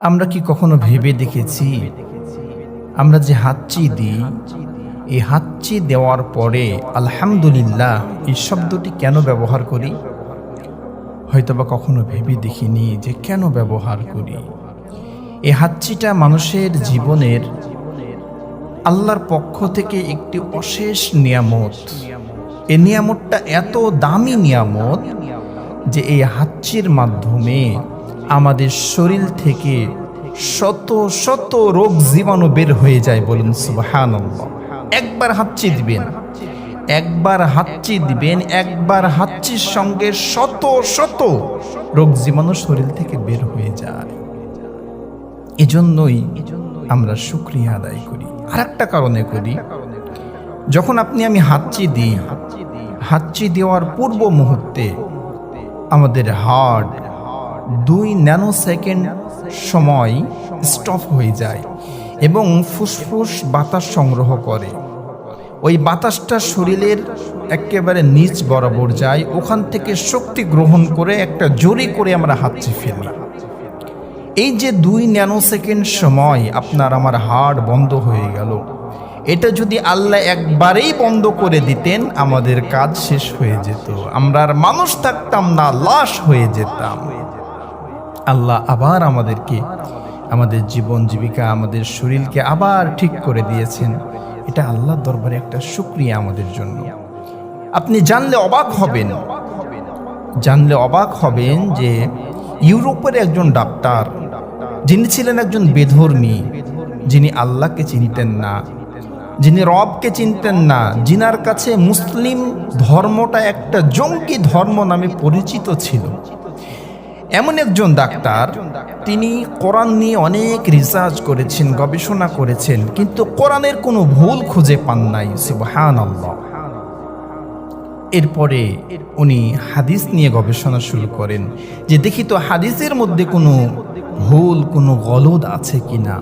আমরা কি কখনো ভেবে দেখেছি? আমরা যে হাতচি দিই, এই হাতচি দেওয়ার পরে আলহামদুলিল্লাহ এই শব্দটি কেন ব্যবহার করি? হয়তোবা কখনো ভেবে দেখিনি যে কেন ব্যবহার করি। এই হাতচিটা মানুষের জীবনের আল্লাহর পক্ষ থেকে একটি অশেষ নিয়ামত। এই নিয়ামতটা এত দামি নিয়ামত যে এই হাতচির মাধ্যমে আমাদের শরীর থেকে শত শত রোগ জীবাণু বের হয়ে যায় বলুন সুবাহান একবার হাতচি দিবেন, একবার হাতচি দিবেন, একবার হাতচির সঙ্গে শত শত রোগ জীবাণু শরীর থেকে বের হয়ে যায়। এজন্যই আমরা শুক্রিয়া আদায় করি। আর একটা কারণে করি, যখন আপনি আমি হাতচি দিই, হাতচি দেওয়ার পূর্ব মুহূর্তে আমাদের হার্ট দুই ন্যানো সেকেন্ড সময় স্টপ হয়ে যায় এবং ফুসফুস বাতাস সংগ্রহ করে। ওই বাতাসটা শরীরের একেবারে নিচ বরাবর যায়, ওখান থেকে শক্তি গ্রহণ করে একটা জোরে করে আমরা হাতচি ফেলি এই যে দুই ন্যানো সেকেন্ড সময় আপনার আমার হার্ট বন্ধ হয়ে গেল, এটা যদি আল্লাহ একবারেই বন্ধ করে দিতেন, আমাদের কাজ শেষ হয়ে যেত। আমরা আর মানুষ থাকতাম না, লাশ হয়ে যেতাম। আল্লাহ আবার আমাদেরকে, আমাদের জীবন জীবিকা, আমাদের শরীরকে আবার ঠিক করে দিয়েছেন। এটা আল্লাহর দরবারে একটা শুক্রিয়া আমাদের জন্য। আপনি জানলে অবাক হবেন, জানলে অবাক হবেন যে ইউরোপের একজন ডাক্তার, যিনি ছিলেন একজন বেধর্মী, যিনি আল্লাহকে চিনতেন না, যিনি রবকে চিনতেন না, যিনার কাছে মুসলিম ধর্মটা একটা জঙ্গি ধর্ম নামে পরিচিত ছিল। এমন একজন ডাক্তার, তিনি কোরআন নিয়ে অনেক রিসার্চ করেছেন, গবেষণা করেছেন, কিন্তু কোরআনের কোনো ভুল খুঁজে পান নাই সুবহান এরপরে উনি হাদিস নিয়ে গবেষণা শুরু করেন, যে দেখি তো হাদিসের মধ্যে কোনো ভুল, কোনো গলদ আছে কিনা।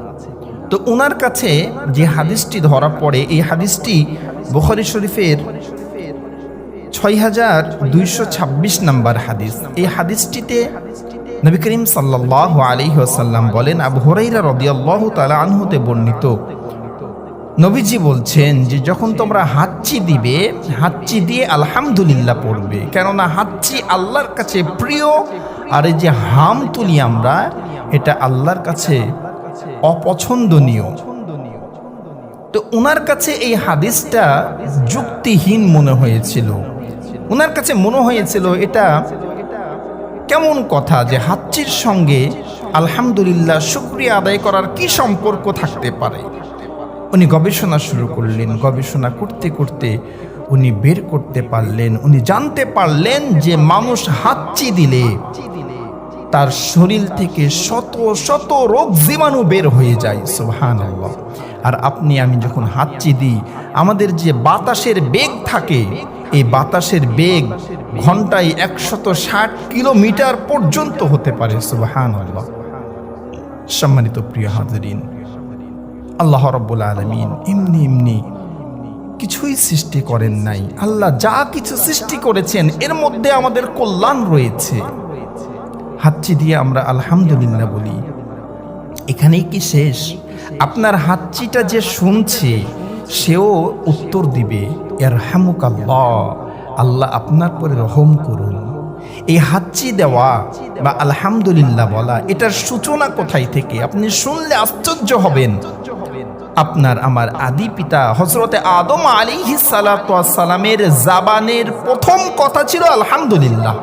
তো ওনার কাছে যে হাদিসটি ধরা পড়ে, এই হাদিসটি বুখারি শরীফের ছয় হাজার দুইশো ছাব্বিশ নাম্বার হাদিস। এই হাদিসটিতে নবী করিম সাল্লাহ আলী আসাল্লাম বলেন, আবু হরাইরা রদিয়াল্লাহ তালা আনহুতে বর্ণিত। নবীজি বলছেন যে, যখন তোমরা হাতচি দিবে হাতচি দিয়ে আলহামদুলিল্লাহ পড়বে। কেননা হাতচি আল্লাহর কাছে প্রিয়, আর এই যে হাম তুলি আমরা, এটা আল্লাহর কাছে অপছন্দনীয়। তো ওনার কাছে এই হাদিসটা যুক্তিহীন মনে হয়েছিল। ওনার কাছে মনে হয়েছিল এটা কেমন কথা যে হাতচির সঙ্গে আলহামদুলিল্লাহ শুক্রিয়া আদায় করার কি সম্পর্ক থাকতে পারে? উনি গবেষণা শুরু করলেন, গবেষণা করতে করতে উনি বের করতে পারলেন, উনি জানতে পারলেন যে মানুষ হাতচি দিলে তার শরীর থেকে শত শত রোগ জীবাণু বের হয়ে যায় সুহান আর আপনি, আমি যখন হাতচি দিই, আমাদের যে বাতাসের বেগ থাকে, এই বাতাসের বেগ ঘন্টায় একশত ষাট কিলোমিটার পর্যন্ত হতে পারে সুবাহান সম্মানিত প্রিয় হাজরিন, আল্লাহ রব্বুল আলমিন এমনি এমনি কিছুই সৃষ্টি করেন নাই। আল্লাহ যা কিছু সৃষ্টি করেছেন, এর মধ্যে আমাদের কল্যাণ রয়েছে। হাতচি দিয়ে আমরা আলহামদুলিল্লাহ বলি, এখানেই কি শেষ? আপনার হাতচিটা যে শুনছে, সেও উত্তর দিবে এর হামুক আল্লাহ আল্লাহ আপনার পরে রহম করুন। এই হাতচি দেওয়া বা আলহামদুলিল্লাহ বলা, এটার সূচনা কোথায় থেকে? আপনি শুনলে আশ্চর্য হবেন। আপনার আমার আদি পিতা হজরতে আদম আলী সালামের জাবানের প্রথম কথা ছিল আলহামদুলিল্লাহ।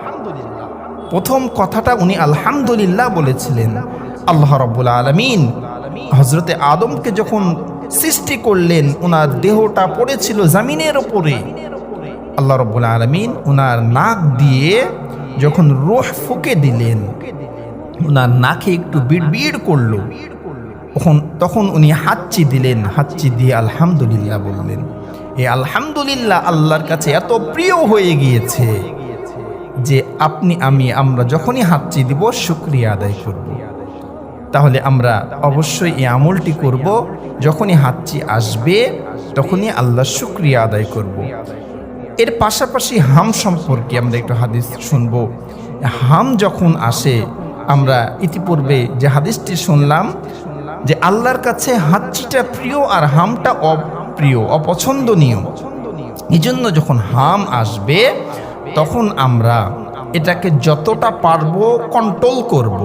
প্রথম কথাটা উনি আলহামদুলিল্লাহ বলেছিলেন। আল্লাহ রব্বুল আলমিন হজরতে আদমকে যখন সৃষ্টি করলেন ওনার দেহটা পড়েছিল জামিনের ওপরে আল্লাহ রব্বুল আলমিন ওনার নাক দিয়ে যখন রোহ ফুকে দিলেন ওনার নাকে একটু বিড় করল তখন তখন উনি হাতচি দিলেন হাতচি দিয়ে আলহামদুলিল্লাহ বললেন এই আলহামদুলিল্লাহ আল্লাহর কাছে এত প্রিয় হয়ে গিয়েছে যে আপনি, আমি, আমরা যখনই হাতচি দিব, শুক্রিয়া আদায় করব। তাহলে আমরা অবশ্যই এই আমলটি করব যখনই হাতচি আসবে, তখনই আল্লাহ শুক্রিয়া আদায় করব। এর পাশাপাশি হাম সম্পর্কে আমরা একটু হাদিস শুনব হাম যখন আসে, আমরা ইতিপূর্বে যে হাদিসটি শুনলাম, যে আল্লাহর কাছে হাঁচিটা প্রিয় আর হামটা অপ্রিয়, অপছন্দনীয় এই জন্য যখন হাম আসবে, তখন আমরা এটাকে যতটা পারব কন্ট্রোল করব।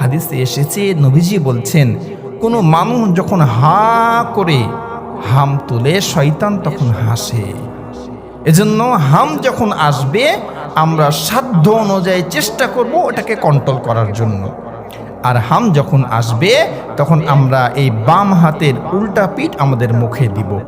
হাদিসে এসেছে, নবীজি বলছেন, কোনো মানুষ যখন হা করে হাম তুলে, শয়তান তখন হাসে। এজন্য হাম যখন আসবে, আমরা সাধ্য অনুযায়ী চেষ্টা করব ওটাকে কন্ট্রোল করার জন্য। আর হাম যখন আসবে, তখন আমরা এই বাম হাতের উল্টা পিঠ আমাদের মুখে দিব।